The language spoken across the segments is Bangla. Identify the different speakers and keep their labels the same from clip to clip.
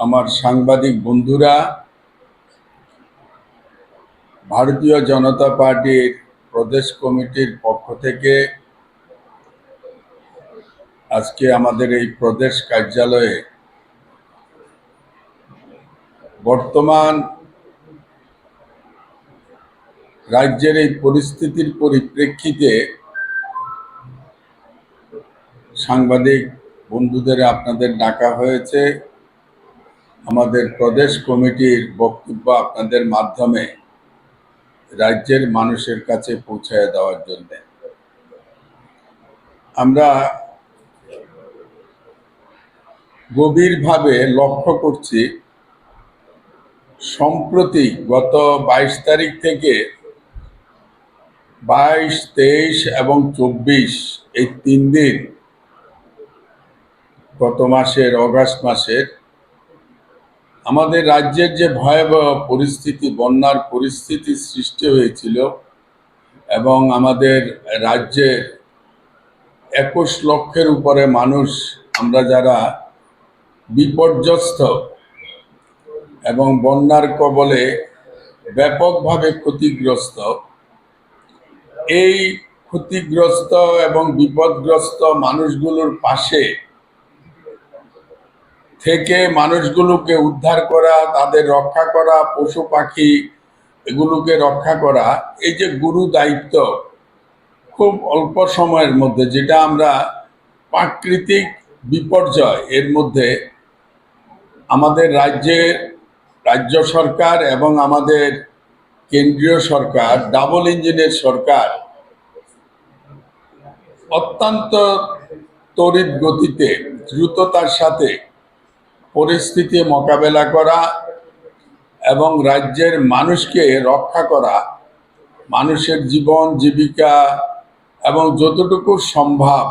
Speaker 1: আমার সাংবাদিক বন্ধুরা, ভারতীয় জনতা পার্টির প্রদেশ কমিটির পক্ষ থেকে আজকে আমাদের এই প্রদেশ কার্যালয়ে বর্তমান রাজ্যের এই পরিস্থিতির পরিপ্রেক্ষিতে সাংবাদিক বন্ধুদের আপনাদের ডাকা হয়েছে। আমাদের প্রদেশ কমিটির বক্তব্য আপনাদের মাধ্যমে রাজ্যের মানুষের কাছে পৌঁছায় দেওয়ার জন্য। আমরা গভীরভাবে লক্ষ্য করছি, সম্প্রতি গত বাইশ তারিখ থেকে বাইশ, তেইশ এবং চব্বিশ এই তিন দিন, গত মাসের, অগাস্ট মাসের আমাদের রাজ্যের যে ভয়াবহ পরিস্থিতি, বন্যার পরিস্থিতি সৃষ্টি হয়েছিল এবং আমাদের রাজ্যের একুশ লক্ষের উপরে মানুষ, আমরা যারা বিপর্যস্ত এবং বন্যার কবলে ব্যাপকভাবে ক্ষতিগ্রস্ত, এই ক্ষতিগ্রস্ত এবং বিপদগ্রস্ত মানুষগুলোর পাশে থেকে মানুষগুলোকে উদ্ধার করা, তাদের রক্ষা করা, পশু পাখি এগুলোকে রক্ষা করা, এই যে গুরু দায়িত্ব খুব অল্প সময়ের মধ্যে, যেটা আমরা প্রাকৃতিক বিপর্যয় এর মধ্যে আমাদের রাজ্যের রাজ্য সরকার এবং আমাদের কেন্দ্রীয় সরকার, ডাবল ইঞ্জিনের সরকার অত্যন্ত তড়িৎ গতিতে, দ্রুততার সাথে পরিস্থিতি মোকাবেলা করা এবং রাজ্যের মানুষকে রক্ষা করা, মানুষের জীবন, জীবিকা এবং যতটুকু সম্ভব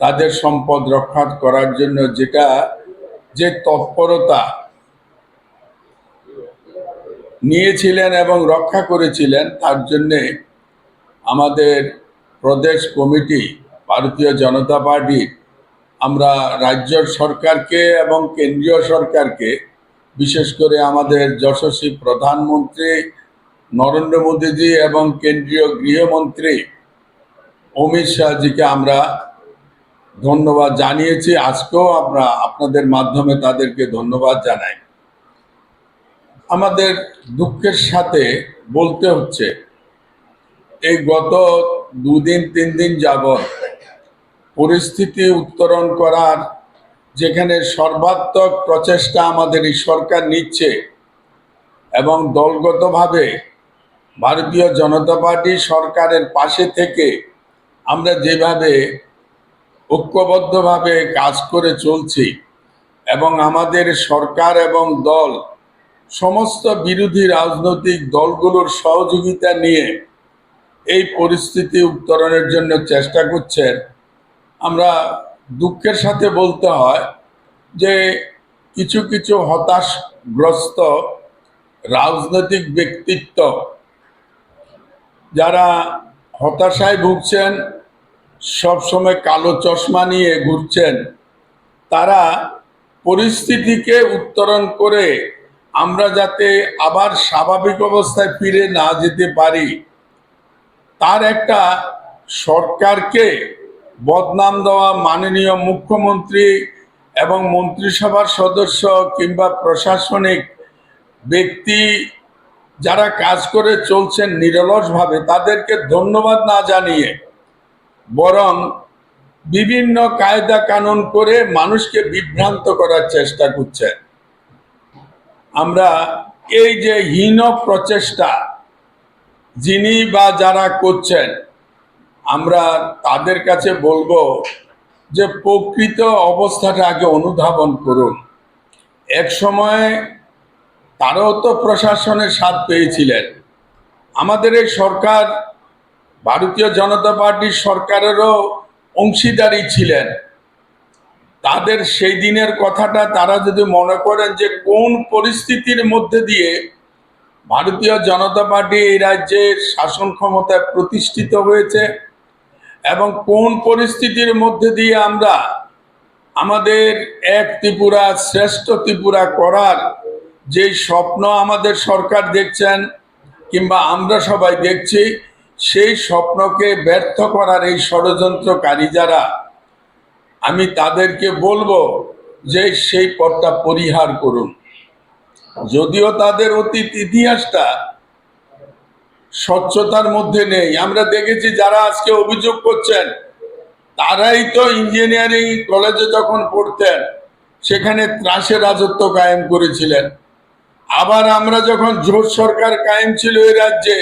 Speaker 1: তাদের সম্পদ রক্ষা করার জন্য যেটা, যে তৎপরতা নিয়েছিলেন এবং রক্ষা করেছিলেন, তার জন্যে আমাদের প্রদেশ কমিটি, ভারতীয় জনতা পার্টির আমরা রাজ্য সরকারকে এবং কেন্দ্রীয় সরকারকে, বিশেষ করে আমাদের যশস্বী প্রধানমন্ত্রী নরেন্দ্র মোদীজি এবং কেন্দ্রীয় গৃহমন্ত্রী অমিত শাহজিকে আমরা ধন্যবাদ জানিয়েছি। আজকেও আমরা আপনাদের মাধ্যমে তাদেরকে ধন্যবাদ জানাই। আমাদের দুঃখের সাথে বলতে হচ্ছে, এই গত দুদিন তিন দিন যাবৎ পরিস্থিতি উত্তরণ করার যেখানে সর্বাত্মক প্রচেষ্টা আমাদের এই সরকার নিচ্ছে এবং দলগতভাবে ভারতীয় জনতা পার্টি সরকারের পাশে থেকে আমরা যেভাবে ঐক্যবদ্ধভাবে কাজ করে চলছি এবং আমাদের সরকার এবং দল সমস্ত বিরোধী রাজনৈতিক দলগুলোর সহযোগিতা নিয়ে এই পরিস্থিতি উত্তরণের জন্য চেষ্টা করছেন আমরা দুঃখের সাথে বলতে হয় যে কিছু কিছু হতাশগ্রস্ত রাজনৈতিক ব্যক্তিত্ব যারা হতাশায় ভুগছেন, সবসময় কালো চশমা নিয়ে ঘুরছেন, তারা পরিস্থিতিকে উত্তরণ করে আমরা যাতে আবার স্বাভাবিক অবস্থায় ফিরে না যেতে পারি, তার একটা সরকারকে বদনাম দেওয়া মাননীয় মুখ্যমন্ত্রী এবং মন্ত্রিসভার সদস্য কিংবা প্রশাসনিক ব্যক্তি যারা কাজ করে চলছেন নিরলসভাবে তাদেরকে ধন্যবাদ না জানিয়ে বরং বিভিন্ন কায়দা কানুন করে মানুষকে বিভ্রান্ত করার চেষ্টা করছেন। আমরা এই যে হীন প্রচেষ্টা যিনি বা যারা করছেন আমরা তাদের কাছে বলব যে প্রকৃত অবস্থাটা আগে অনুধাবন করুন। এক সময় তারাও তো প্রশাসনের স্বাদ পেয়েছিলেন। আমাদের এই সরকার ভারতীয় জনতা পার্টির সরকারেরও অংশীদারি ছিলেন। তাদের সেই দিনের কথাটা তারা যদি মনে করেন যে কোন পরিস্থিতির মধ্যে দিয়ে ভারতীয় জনতা পার্টি এই রাজ্যের শাসন ক্ষমতায় প্রতিষ্ঠিত হয়েছে এবং কোন পরিস্থিতির মধ্যে দিয়ে আমরা আমাদের এক ত্রিপুরা শ্রেষ্ঠ ত্রিপুরা করার যে স্বপ্ন আমাদের সরকার দেখছেন কিংবা আমরা সবাই দেখছি, সেই স্বপ্নকে ব্যর্থ করার এই ষড়যন্ত্রকারী যারা, আমি তাদেরকে বলব যে সেই পথটা পরিহার করুন। যদিও তাদের অতীত ইতিহাসটা স্বচ্ছতার মধ্যে নেই। আমরা দেখেছি যারা আজকে অভিযোগ করছেন, তারাই তো ইঞ্জিনিয়ারিং কলেজে যখন পড়তেন, সেখানে ত্রাসের রাজত্ব কায়েম করেছিলেন। আবার আমরা যখন জোট সরকার কায়েম ছিল এই রাজ্যে,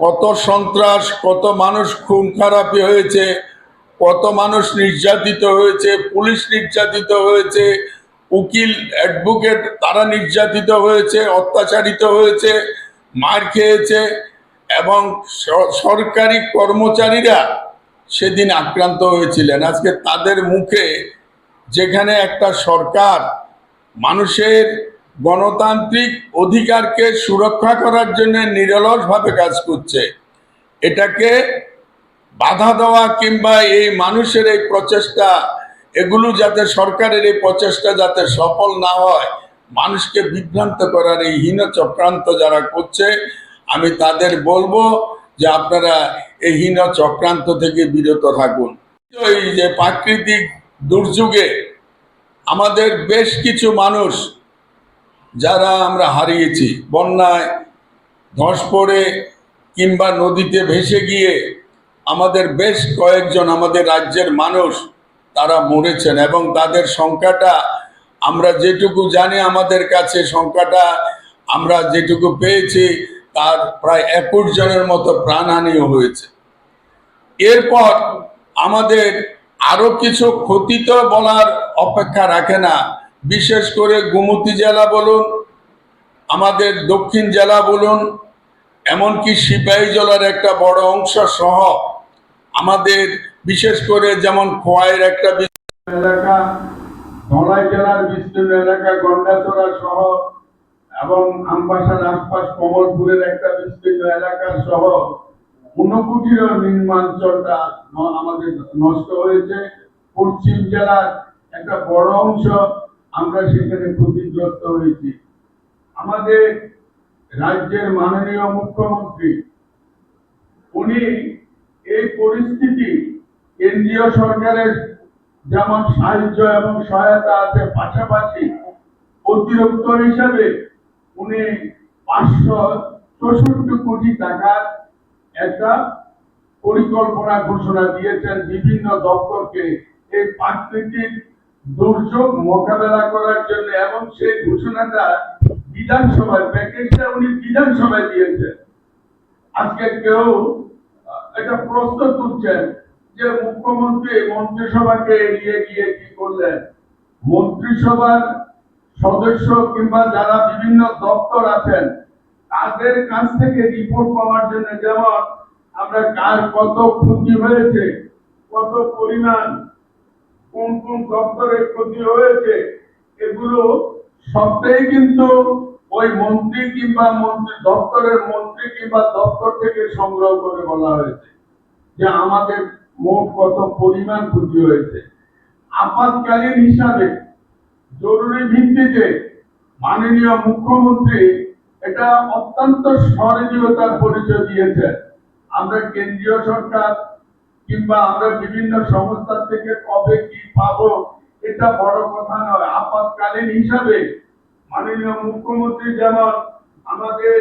Speaker 1: কত সন্ত্রাস, কত মানুষ খুন খারাপি হয়েছে, কত মানুষ নির্যাতিত হয়েছে, পুলিশ নির্যাতিত হয়েছে, উকিল অ্যাডভোকেট তারা নির্যাতিত হয়েছে, অত্যাচারিত হয়েছে মার খেয়েছে এবং সরকারি কর্মচারীরা সেদিন আক্রান্ত হয়েছিলেন। আজকে তাদের মুখে যেখানে একটা সরকার মানুষের গণতান্ত্রিক অধিকারকে সুরক্ষা করার জন্য নিরলসভাবে কাজ করছে, এটাকে বাধা দেওয়া কিংবা এই মানুষের এই প্রচেষ্টা, এগুলো যাতে সরকারের এই প্রচেষ্টা যাতে সফল না হয় মানুষকে বিভ্রান্ত করার এই হীন চক্রান্ত যারা করছে, আমি তাদের বলব যে আপনারা এই হীন চক্রান্ত থেকে বিরত থাকুন। এই যে প্রাকৃতিক দুর্যোগে আমাদের বেশ কিছু মানুষ যারা আমরা হারিয়েছি, বন্যায় ধস পড়ে কিংবা নদীতে ভেসে গিয়ে আমাদের বেশ কয়েকজন আমাদের রাজ্যের মানুষ তারা মরেছেন এবং তাদের সংখ্যাটা আমরা যেটুকু জানি আমাদের কাছে সংখ্যাটা, আমরা যেটুকু পেয়েছি, তার প্রায় একুশ জনের মতো প্রাণহানিও হয়েছে। এরপর আমাদের আরও কিছু ক্ষতি তো বলার অপেক্ষা রাখে না। বিশেষ করে গোমতী জেলা বলুন, আমাদের দক্ষিণ জেলা বলুন, এমনকি সিপাহী জেলার একটা বড় অংশ সহ আমাদের, বিশেষ করে যেমন খোয়াইয়ের একটা এলাকা ধলাই জেলার বিস্তীর্ণ এলাকা গন্ডাচড়া সহ এবং আমবাসার আশপাশ কমলপুরের একটা বিস্তীর্ণ এলাকা সহ ঊনকোটির নির্মাঞ্চলটা আমাদের নষ্ট হয়েছে। পশ্চিম জেলার একটা বড় অংশ আমরা সেখানে ক্ষতিগ্রস্ত হয়েছি। আমাদের রাজ্যের মাননীয় মুখ্যমন্ত্রী, উনি এই পরিস্থিতি কেন্দ্রীয় সরকারের যেমন সাহায্য এবং সহায়তা আছে পাশাপাশি অতিরিক্ত হিসাবে উনি পাঁচশো চৌষট্টি কোটি টাকার একটা পরিকল্পনা ঘোষণা দিয়েছেন। বিভিন্ন দপ্তরকে এই প্রাকৃতিক দুর্যোগ মোকাবেলা করার জন্য এবং সেই ঘোষণাটা বিধানসভায়, প্যাকেজটা উনি বিধানসভায় দিয়েছেন। আজকে কেউ একটা প্রশ্ন তুলছেন যে মুখ্যমন্ত্রী মন্ত্রিসভাকে এড়িয়ে গিয়ে কি করলেন? মন্ত্রিসভার সদস্য কিংবা যারা বিভিন্ন দপ্তর আছেন, তাদের কাছ থেকে রিপোর্ট পাওয়ার জন্য যেমন আমরা কার কত ক্ষতি হয়েছে, কত পরিমাণ, কোন কোন দপ্তরের ক্ষতি হয়েছে, এগুলো সবটাই কিন্তু ওই মন্ত্রী কিংবা মন্ত্রী, দপ্তরের মন্ত্রী কিংবা দপ্তর থেকে সংগ্রহ করে বলা হয়েছে যে আমাদের মোট কত পরিমাণ ক্ষতি হয়েছে? আপাতকালীন হিসাবে জরুরি ভিত্তিতে মাননীয় মুখ্যমন্ত্রী এটা অত্যন্ত সহযোগিতার পরিচয় দিয়েছেন। আমরা কেন্দ্রীয় সরকার কিংবা আমরা বিভিন্ন সংস্থা থেকে কবে কি পাবো এটা বড় কথা নয়। আপাতকালীন হিসাবে মাননীয় মুখ্যমন্ত্রী যেমন আমাদের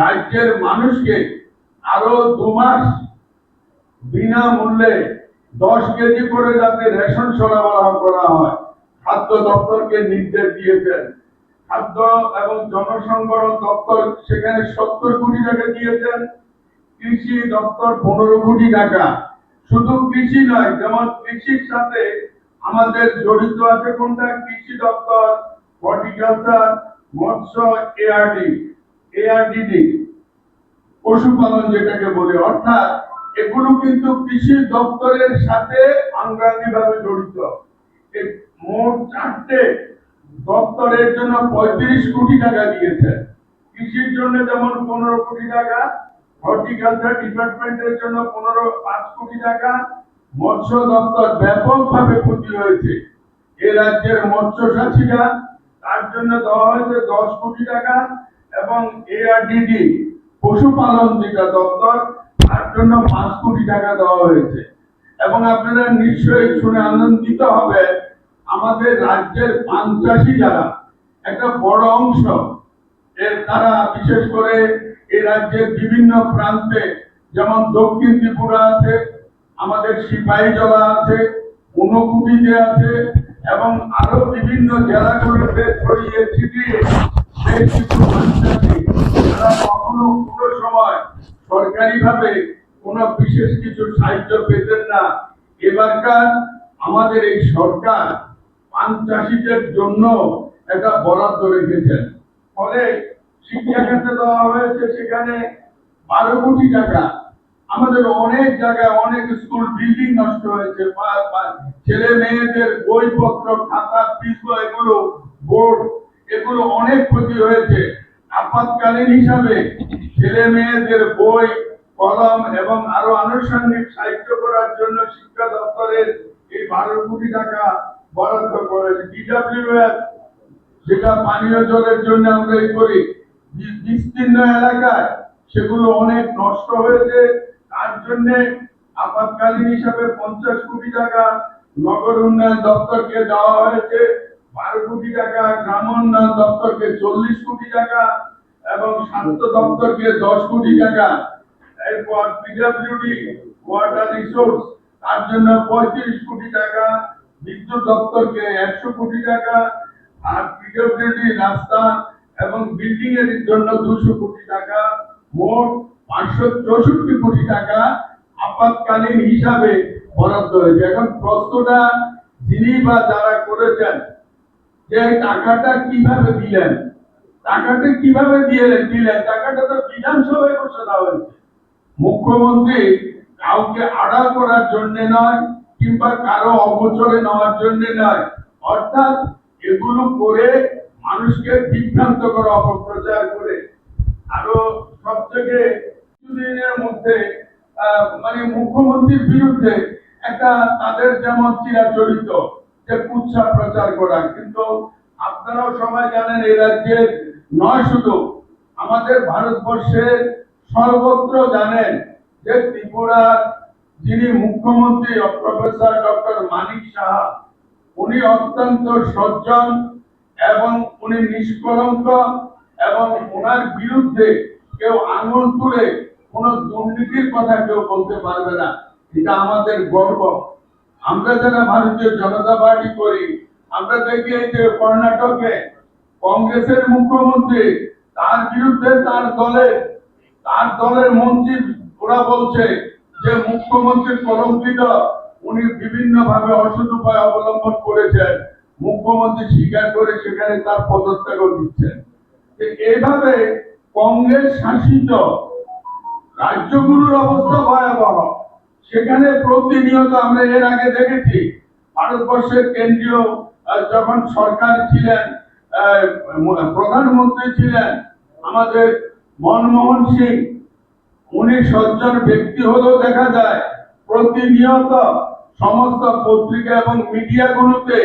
Speaker 1: রাজ্যের মানুষকে আরও দু মাস বিনামূল্যে দশ কেজি করে যাতে রেশন সরবরাহ করা হয়। খাদ্য দপ্তরকে নির্দেশ দিয়েছেন। খাদ্য এবং জনসংগঠন দপ্তর সেখানে সত্তর কোটি টাকা দিয়েছেন। কৃষি দপ্তর পনেরো কোটি টাকা। শুধু কৃষি নয়, যেমন কৃষির সাথে আমাদের জড়িত আছে কোনটা? কৃষি দপ্তর, হর্টিকালচার, মৎস্য এআরডি এআরডিডি পশুপালন যেটাকে বলে, অর্থাৎ এগুলো কিন্তু কৃষি দপ্তরের সাথে আঙ্গাঙ্গি ভাবে জড়িত মোট চারটে দপ্তরের জন্য পঁয়ত্রিশ কোটি টাকা দিয়েছে। কৃষির জন্য যেমন পনেরো কোটি টাকা, হর্টিকালচার ডিপার্টমেন্টের জন্য পনেরো পাঁচ কোটি টাকা, মৎস্য দপ্তর ব্যাপকভাবে ক্ষতি হয়েছে। এ রাজ্যের মৎস্য চাষিরা তার জন্য দেওয়া হয়েছে দশ কোটি টাকা এবং এআরডিডি পশুপালন যেটা দপ্তর তার জন্য পাঁচ কোটি টাকা দেওয়া হয়েছে। এবং আপনারা নিশ্চয়ই শুনে আনন্দিত হবে আমাদের রাজ্যের পান চাষি যারা, একটা বড় অংশ, এর তারা বিশেষ করে এই রাজ্যের বিভিন্ন প্রান্তে, যেমন দক্ষিণ ত্রিপুরা আছে, আমাদের সিপাহী জলা আছে, ঊনকুটিতে আছে, এবং আরও বিভিন্ন জেলাগুলোতে ছড়িয়ে ছিটিয়ে বেশ কিছু মানুষ আছে তারা কখনো কোনো সময় সরকারিভাবে কোনো বিশেষ কিছু সাহায্য পেতেন না। এবারকার আমাদের এই সরকার পান চাষিদের জন্য একটা বরাদ্দ রেখেছেন। ফলে শিক্ষা ক্ষেত্রে দেওয়া হয়েছে সেখানে বারো কোটি টাকা। আমাদের অনেক জায়গায় অনেক স্কুল বিল্ডিং নষ্ট হয়েছে। ছেলে মেয়েদের বইপত্র, খাতা ফিস এগুলো বোর্ড, এগুলো অনেক ক্ষতি হয়েছে। আপাতকালীন হিসাবে ছেলে মেয়েদের বই, কলম এবং আরও আনুষঙ্গিক সাহায্য করার জন্য শিক্ষা দপ্তরের এই বারো কোটি টাকা বরাদ্দ করেছে ডিডাব্লিউএফ যেটা পানীয় জলের জন্য আমরা এই করি। বিস্তীর্ণ এলাকায় সেগুলো অনেক নষ্ট হয়েছে। তার জন্য আপাতকালীন হিসাবে পঞ্চাশ কোটি টাকা নগর উন্নয়ন দপ্তরকে দেওয়া হয়েছে। বারো কোটি টাকা গ্রাম উন্নয়ন দপ্তরকে চল্লিশ কোটি টাকা এবং স্বাস্থ্য দপ্তরকে দশ কোটি টাকা। এরপর পিডব্লিউডি ওয়াটার রিসোর্স তার জন্য পঁয়ত্রিশ কোটি টাকা, বিদ্যুৎ দপ্তরকে একশো কোটি টাকা, আর পিডব্লিউডি রাস্তা এবং বিল্ডিং এর জন্য দুশো কোটি টাকা, মোট পাঁচশো চৌষট্টি কোটি টাকা আপাতকালীন হিসাবে বরাদ্দ হয়েছে। এখন প্রশ্নটা যিনি বা যারা করেছেন যে টাকাটা কীভাবে দিলেন? টাকাটা কীভাবে দিয়ে দিলেন। টাকাটা তো বিধানসভায় ঘোষণা হয়েছে মুখ্যমন্ত্রী কাউকে আড়াল করার জন্য নয়, কিংবা কারও অবচরে নেওয়ার জন্য নয়। অর্থাৎ এগুলো করে মানুষকে বিভ্রান্ত করা, অপপ্রচার করে। আরও সব থেকে কিছুদিনের মধ্যে মানে মুখ্যমন্ত্রীর বিরুদ্ধে একটা তাদের যেমন চিরাচরিত যে কুৎসা প্রচার করা। কিন্তু আপনারাও সবাই জানেন, এই রাজ্যের নয় শুধু, আমাদের ভারতবর্ষের সর্বত্র জানেন যে ত্রিপুরার যিনি মুখ্যমন্ত্রী, প্রফেসর ডক্টর মানিক সাহা, উনি অত্যন্ত সজ্জন এবং উনি নিষ্কলঙ্ক এবং ওনার বিরুদ্ধে কেউ আঙুল তুলে কোন দুর্নীতির কথা কেউ বলতে পারবে না। এটা আমাদের গর্ব। আমরা যারা ভারতীয় জনতা পার্টি করি, আমরা দেখি এই যে কর্ণাটকে কংগ্রেসের মুখ্যমন্ত্রী, তার বিরুদ্ধে তার দলের তার দলের মন্ত্রী ওরা বলছে যে মুখ্যমন্ত্রী কলঙ্কিত, উনি বিভিন্ন ভাবে অসৎ উপায় অবলম্বন করেছেন। মুখ্যমন্ত্রী স্বীকার করে সেখানে তার পদত্যাগ দিচ্ছেন। এইভাবে কংগ্রেস শাসিত রাজ্যগুলোর অবস্থা ভয়াবহ। সেখানে প্রতিনিয়ত আমরা এর আগে দেখেছি, ভারতবর্ষের কেন্দ্রীয় যখন সরকার ছিলেন প্রধানমন্ত্রী ছিলেন, আমাদের মনমোহন সিং, উনি সজ্জন ব্যক্তি হলেও দেখা যায়, প্রতিনিয়ত সমস্ত পত্রিকা এবং মিডিয়াগুলোতে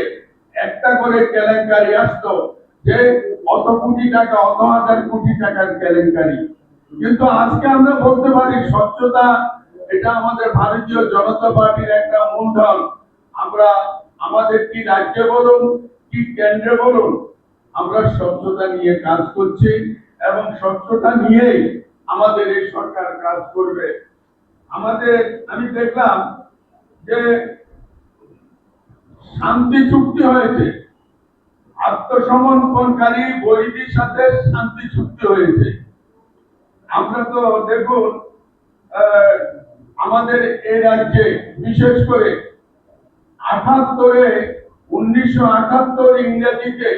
Speaker 1: একটা করে কেলেঙ্কারি আসতো, যে অত কোটি টাকা, অত হাজার কোটি টাকার কেলেঙ্কারি। কিন্তু আজকে আমরা বলতে পারি, স্বচ্ছতা এটা আমাদের ভারতীয় জনতা পার্টির একটা মূলধন। আমরা আমাদের কি রাজ্যে বলুন, কি কেন্দ্রে বলুন, আমরা স্বচ্ছতা নিয়ে কাজ করছি এবং স্বচ্ছতা নিয়েই আমাদের এই সরকার কাজ করবে। আমাদের, আমি দেখলাম যে শান্তি চুক্তি হয়েছে। আত্মসমর্পণকারী বৈদির সাথে শান্তি চুক্তি হয়েছে। আমরা তো দেখুন আমাদের এই রাজ্যে, বিশেষ করে আঠাত্তরে, উনিশশো আঠাত্তর ইংরেজিতে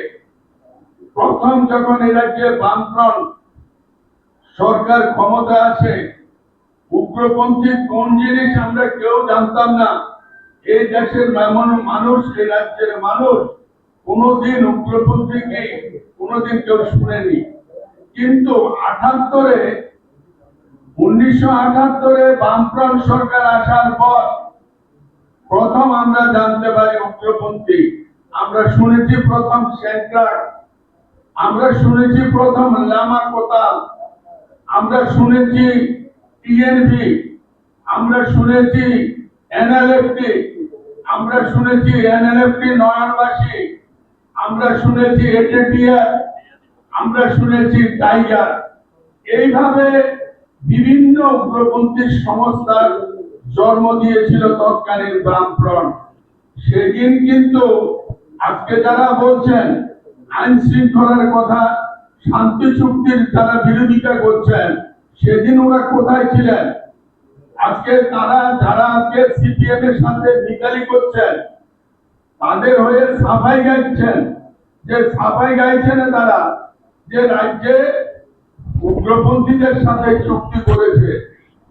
Speaker 1: প্রথম যখন এই রাজ্যে বামফ্রন্ট সরকার ক্ষমতা আছে, উগ্রপন্থী কোন জিনিস আমরা কেউ জানতাম না। এই দেশের মানুষ, এই রাজ্যের মানুষ কোনোদিন উগ্রপন্থীকে কোনোদিন কেউ শুনেনি। কিন্তু আঠাত্তরে উনিশশো আঠাত্তরে বামফ্রন্ট সরকার আসার পর প্রথম আমরা জানতে পারি উগ্রপন্থী আমরা শুনেছি প্রথম সেন্ট্রাক আমরা শুনেছি প্রথম লামা কোতাল, আমরা শুনেছি টিএনবি আমরা শুনেছি এনএলএফটি, আমরা শুনেছি এনএলএফটি নয়নবাসী, আমরা শুনেছি এটেটিয়া আমরা শুনেছি টাইগার। এইভাবে বিভিন্ন উগ্রপন্থী সংস্থার জন্ম দিয়েছিল তৎকালীন বামফ্রন্ট সেদিন কিন্তু আজকে যারা বলছেন, আইন শৃঙ্খলার কথা, শান্তি চুক্তির যারা বিরোধিতা করছেন, সেদিন ওরা কোথায় ছিলেন? আজকে তারা, যারা আজকে সিপিএম এর সাথে নিকালি করছেন, তাদের হয়ে সাফাই গাইছেন। যে সাফাই গাইছেন তারা, যে রাজ্যে উগ্রপন্থীদের সাথে চুক্তি করেছে।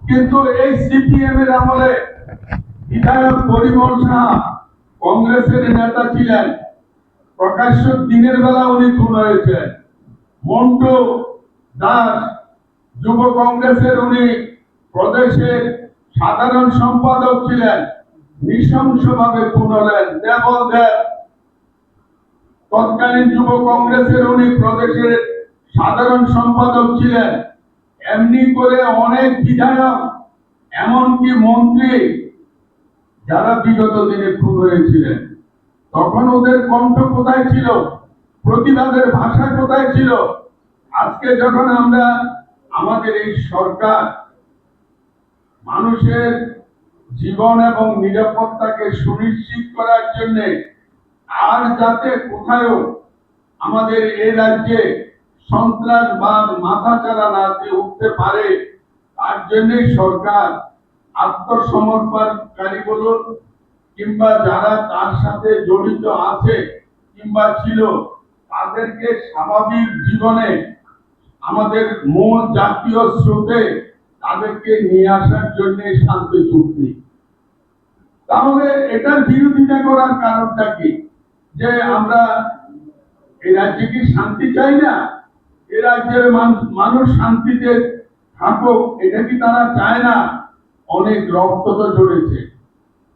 Speaker 1: কিন্তু এই সিপিএম এর আমলে বিধায়ক পরিমল শাহ কংগ্রেসের নেতা ছিলেন। প্রকাশ্য দিনের বেলা উনি খুন হয়েছেন। মন্টু দাস যুব কংগ্রেসের উনি প্রদেশের সাধারণ সম্পাদক ছিলেন। নৃশংসভাবে খুন হলেন। দেবল দেব। তৎকালীন যুব কংগ্রেসের উনি প্রদেশের সাধারণ সম্পাদক ছিলেন। এমনি করে অনেক বিধায়ক, এমনকি মন্ত্রী, যারা বিগত দিনে খুন হয়েছিলেন। তখন ওদের কণ্ঠ কোথায় ছিল? প্রতিবাদের ভাষা কোথায় ছিল? আজকে যখন আমরা আমাদের এই সরকার মানুষের জীবন এবং নিরাপত্তাকে সুনিশ্চিত করার জন্য, আর যাতে কোথায়ও আমাদের এই রাজ্যে সন্ত্রাসবাদ মাথাচাড়া না দিয়ে উঠতে পারে, তার জন্যই সরকার আত্মসমর্পণকারী বলুন, কিংবা যারা তার সাথে জড়িত আছে কিংবা ছিল, তাদেরকে স্বাভাবিক জীবনে আমাদের মূল জাতীয় স্রোতে তাদেরকে নিয়ে আসার জন্য শান্তি চুক্তি। তাহলে এটার বিরোধিতা করার কারণটা কি? যে আমরা এই রাজ্যে কি শান্তি চাই না? এ রাজ্যের মান- মানুষ শান্তিতে থাকুক, এটা কি তারা চায় না? অনেক রক্ত তো ঝরেছে।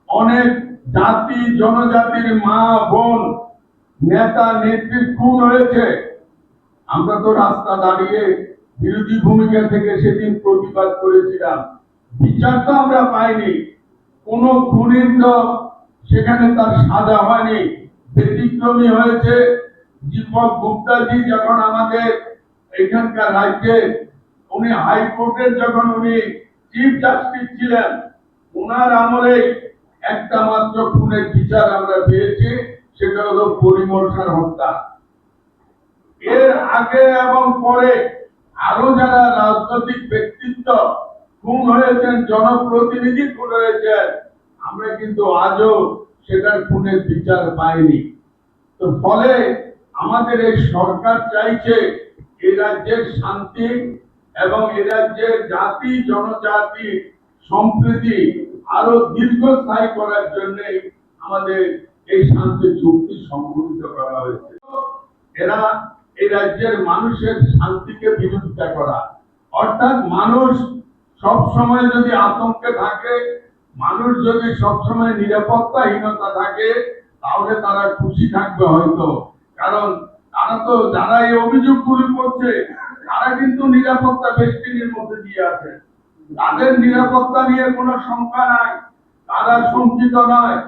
Speaker 1: অনেক জাতি, জনজাতির মা, বোন, নেতা, নেত্রী খুন হয়েছে। আমরা তো রাস্তা দাঁড়িয়ে বিরোধী ভূমিকা থেকে সেদিন প্রতিবাদ করেছিলাম। বিচার তো আমরা পাইনি। কোন খুনির তো সেখানে তার সাজা হয়নি। ব্যতিক্রমী হয়েছে। দীপক গুপ্তাজি যখন আমাদের এখানকার রাজ্যে উনি হাইকোর্টের যখন উনি চিফ জাস্টিস ছিলেন ওনার আমলে একটা মাত্র খুনের বিচার আমরা পেয়েছি, সেটা হলো পরিমল সার হত্যা। এর আগে এবং পরে আরও যারা রাজনৈতিক ব্যক্তিত্ব খুন হয়েছেন, জনপ্রতিনিধি খুন হয়েছেন, আমরা কিন্তু আজও সেটার খুনের বিচার পাইনি। তো ফলে আমাদের এই সরকার চাইছে এই রাজ্যের শান্তি এবং এ রাজ্যের জাতি, জনজাতি, সম্প্রীতি আরও দীর্ঘস্থায়ী করার জন্য আমাদের এই শান্তি চুক্তি সংগঠিত করা হয়েছে। এরা এই রাজ্যের মানুষের শান্তিকে বিরোধিতা করা। অর্থাৎ মানুষ সব সময় যদি আতঙ্কে থাকে, মানুষ যদি সব সময় নিরাপত্তাহীনতা থাকে, তাহলে তারা খুশি থাকবে হয়তো। কারণ তারা তো যারা এই করছে, তারা কিন্তু নিরাপত্তা মধ্যে দিয়ে আছে। তাদের নিরাপত্তা নিয়ে কোনো নাই, তারা শঙ্কিত নয়।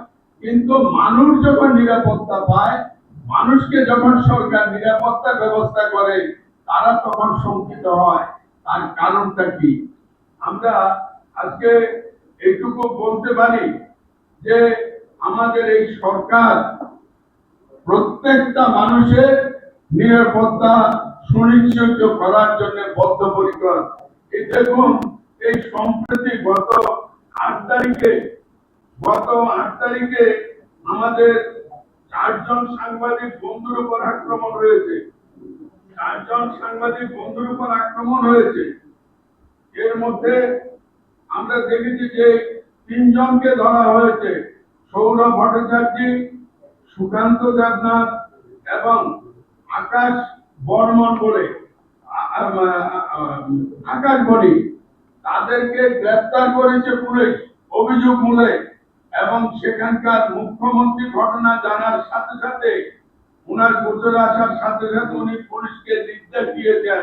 Speaker 1: কিন্তু মানুষ যখন নিরাপত্তা পায়, মানুষকে যখন সরকার নিরাপত্তা ব্যবস্থা করে, তারা তখন শঙ্কিত হয়। তার কারণটা কি? আমরা আজকে এইটুকু বলতে পারি যে, আমাদের এই সরকার প্রত্যেকটা মানুষের নিরাপত্তা সুনিশ্চিত করার জন্য বদ্ধপরিকর। এই দেখুন, এই সম্প্রতি গত আট তারিখে, গত আট তারিখে আমাদের চারজন সাংবাদিক বন্ধুর উপর আক্রমণ হয়েছে। চারজন সাংবাদিক বন্ধুর উপর আক্রমণ হয়েছে। এর মধ্যে আমরা দেখেছি যে তিনজনকে ধরা হয়েছে। সৌরভ ভট্টাচার্য, সুকান্ত দেবনাথ এবং আকাশ বর্মন বলে আকাশ বড়ি তাদেরকে গ্রেফতার করেছে পুলিশ, অভিযোগ মূলে এবং সেখানকার মুখ্যমন্ত্রী ঘটনা জানার সাথে সাথে ওনার গোচরে আসার সাথে সাথে উনি পুলিশকে নির্দেশ দিয়েছেন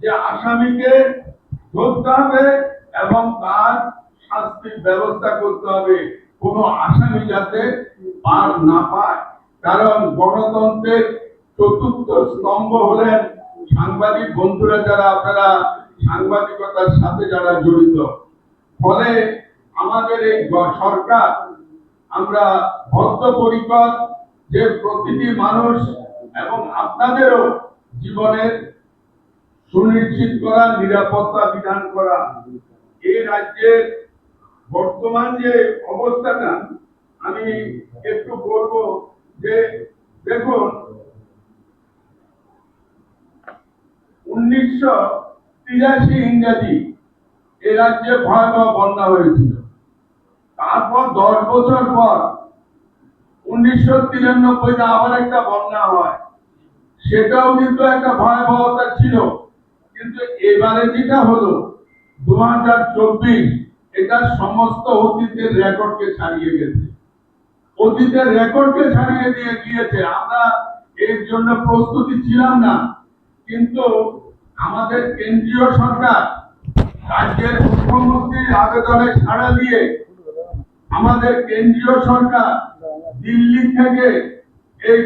Speaker 1: যে আসামিকে ধরতে হবে এবং তার শাস্তির ব্যবস্থা করতে হবে। কোনো আসামি যাতে পার না পায়। কারণ গণতন্ত্রের চতুর্থ স্তম্ভ হলেন সাংবাদিক বন্ধুরা যারা, আপনারা সাংবাদিকতার সাথে যারা জড়িত। ফলে আমাদের এই সরকার, আমরা বদ্ধপরিকর যে প্রতিটি মানুষ এবং আপনাদেরও জীবনের সুনিশ্চিত করা, নিরাপত্তা বিধান করা, এই রাজ্যের বর্তমান যে অবস্থাটা, আমি একটু বলব যে, দেখুন উনিশশো তিরাশি ইংরাজি এ রাজ্যে ভয়াবহ বন্যা হয়েছিল। তারপর দশ বছর পর উনিশশো তিরানব্বইতে আবার একটা বন্যা হয়। সেটাও কিন্তু একটা ভয়াবহতা ছিল। কিন্তু এবারে যেটা হলো দু হাজার চব্বিশ এটা সমস্ত অতীতের রেকর্ডকে ছাড়িয়ে গেছে। অতীতের রেকর্ডকে ছাড়িয়ে দিয়ে গিয়েছে। আমরা এর জন্য প্রস্তুতি ছিলাম না। কিন্তু আমাদের কেন্দ্রীয় সরকার রাজ্যের মুখ্যমন্ত্রীর আবেদনে সাড়া দিয়ে আমাদের কেন্দ্রীয় সরকার দিল্লি থেকে এই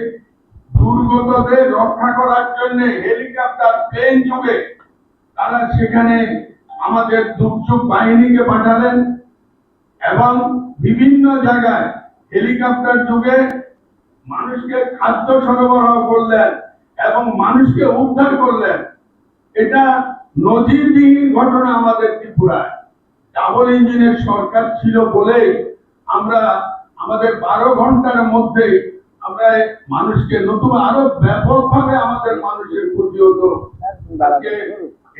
Speaker 1: দুর্গতদের রক্ষা করার জন্য হেলিকপ্টার, প্লেন যোগে তারা সেখানে আমাদের দুর্যোগ বাহিনীকে পাঠালেন এবং বিভিন্ন জায়গায় হেলিকপ্টার যোগে মানুষকে খাদ্য সরবরাহ করলেন এবং মানুষকে উদ্ধার করলেন। এটা নজিরবিহীন ঘটনা আমাদের ত্রিপুরায়। ডাবল ইঞ্জিনের সরকার ছিল বলে আমরা আমাদের বারো ঘণ্টার মধ্যে আমরা মানুষকে নতুন আরও ব্যাপকভাবে আমাদের মানুষের ক্ষতি হতো।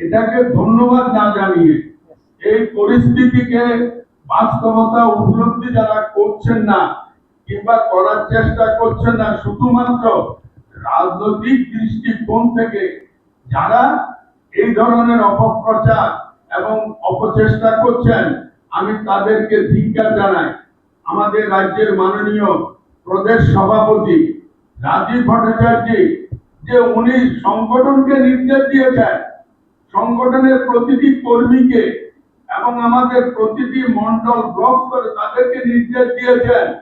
Speaker 1: এটাকে ধন্যবাদ না জানিয়ে এই পরিস্থিতিকে বাস্তবতা উপলব্ধি যারা করছেন না কিংবা করার চেষ্টা করছেন না, শুধুমাত্র রাজনৈতিক দৃষ্টিকোণ থেকে যারা এই ধরনের অপপ্রচার এবং অপচেষ্টা করছেন, আমি তাদেরকে ধিক্কার জানাই। আমাদের রাজ্যের মাননীয় প্রদেশ সভাপতি রাজীব ভট্টাচার্য, যে উনি সংগঠনকে নির্দেশ দিয়েছেন, সংগঠনের প্রতিটি কর্মীকে এবং আমাদের প্রতিটি মন্ডল ব্লক করে তাদেরকে নির্দেশ দিয়েছেন।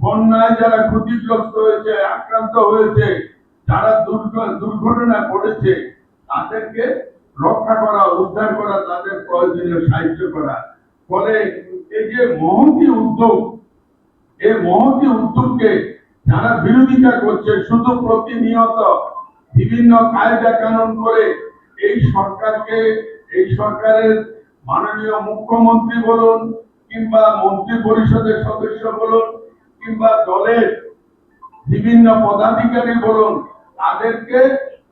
Speaker 1: বন্যায় যারা ক্ষতিগ্রস্ত হয়েছে, আক্রান্ত হয়েছে, যারা দুর্ঘ- দুর্ঘটনা ঘটেছে, তাদেরকে রক্ষা করা, উদ্ধার করা, তাদের প্রয়োজনীয় সাহায্য করা। ফলে এই যে মহতি উদ্যোগ, এই মহতি উদ্যোগকে যারা বিরোধিতা করছে, শুধু প্রতিনিয়ত বিভিন্ন কায়দা কানুন করে এই সরকারকে, এই সরকারের মাননীয় মুখ্যমন্ত্রী বলুন কিংবা মন্ত্রী পরিষদের সদস্য বলুন কিংবা দলের বিভিন্ন পদাধিকারী বলুন, তাদেরকে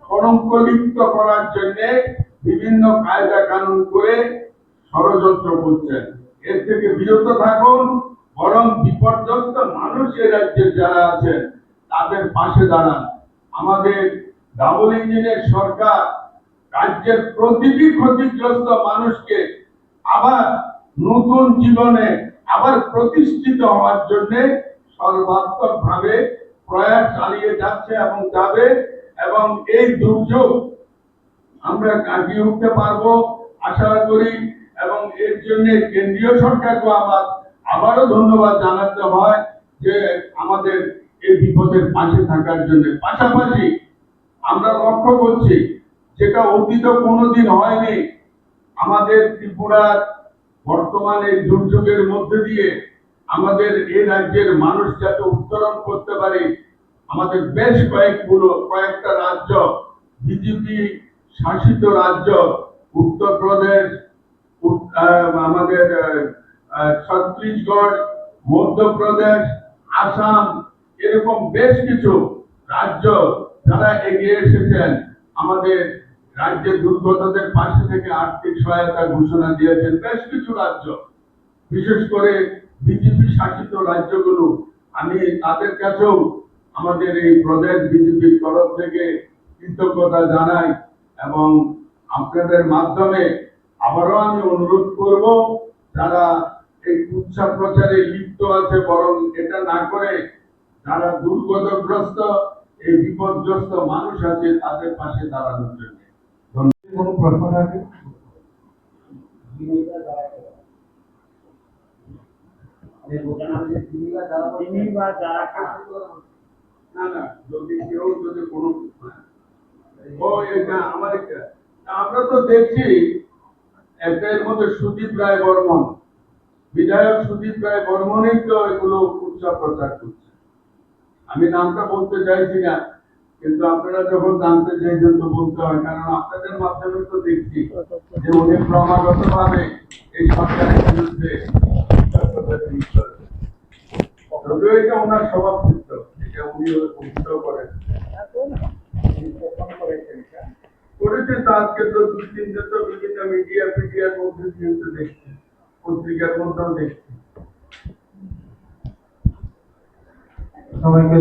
Speaker 1: কলঙ্কলিপ্ত করার জন্য বিভিন্ন কায়দা কানুন করে ষড়যন্ত্র করছেন। এর থেকে বিরত থাকুন, বরং বিপর্যস্ত মানুষ এ রাজ্যের যারা আছেন, তাদের পাশে দাঁড়ান। আমাদের ডাবল ইঞ্জিনের সরকার রাজ্যের প্রতিটি ক্ষতিগ্রস্ত মানুষকে আবার নতুন জীবনে আবার প্রতিষ্ঠিত হওয়ার জন্য সর্বাত্মক ভাবে প্রয়াস চালিয়ে যাচ্ছে এবং যাবে এবং এই দুর্যোগ আমরা কাটিয়ে উঠতে পারব, আশা করি, এবং এর জন্য কেন্দ্রীয় সরকারকে আবার আবারও ধন্যবাদ জানাতে হয় যে আমাদের এই বিপদের পাশে থাকার জন্য। পাশাপাশি আমরা লক্ষ্য করছি, যেটা অতীত কোনোদিন হয়নি, আমাদের ত্রিপুরার বর্তমান এই দুর্যোগের মধ্যে দিয়ে আমাদের এই রাজ্যের মানুষ যাতে উত্তরণ করতে পারে, আমাদের বেশ কয়েকগুলো, কয়েকটা রাজ্য, বিজেপি শাসিত রাজ্য উত্তরপ্রদেশ আমাদের ছত্তিশগড় মধ্যপ্রদেশ আসাম, এরকম বেশ কিছু রাজ্য যারা এগিয়ে এসেছেন। আমাদের রাজ্যের দুর্গতদের পাশে থেকে আর্থিক সহায়তা ঘোষণা দিয়েছেন বেশ কিছু রাজ্য। বিশেষ করে বিজেপি শাসিত রাজ্যগুলো। আমি তাদের কাছেও আমাদের এই প্রদেশ বিজেপির তরফ থেকে কৃতজ্ঞতা জানাই। এবং আপনাদের মাধ্যমে আবারও আমি অনুরোধ করব যারা এই উৎসাহ প্রচারে লিপ্ত আছে বরং এটা না করে যারা দুর্গতগ্রস্ত এই বিপদগ্রস্ত মানুষ আছে তাদের পাশে দাঁড়ানোর জন্য।
Speaker 2: কোনো প্রশ্ন
Speaker 3: যারা
Speaker 1: না না যদি কেউ যদি কোনো আমার তো দেখছি একটা মধ্যে সুদীপ রায় বর্মন, বিধায়ক সুদীপ রায় বর্মনই তো এগুলো উৎসব প্রচার করছে। আমি নামটা বলতে চাইছি না, কিন্তু আপনারা যখন জানতে চাইছেন তো বলতে হয়, কারণ আপনাদের মাধ্যমে তো দেখছি যে উনি ক্রমাগত ভাবে এই সরকারের বিরুদ্ধে যদিও এটা ওনার স্বভাব চিত্ত এটা উনি অভিহিত করেন। করেছে তো আজকে তো বিভিন্ন মিডিয়া ফিডিয়ার মধ্যে তো দেখছি পত্রিকার মধ্যেও দেখছি।
Speaker 2: সবাইকে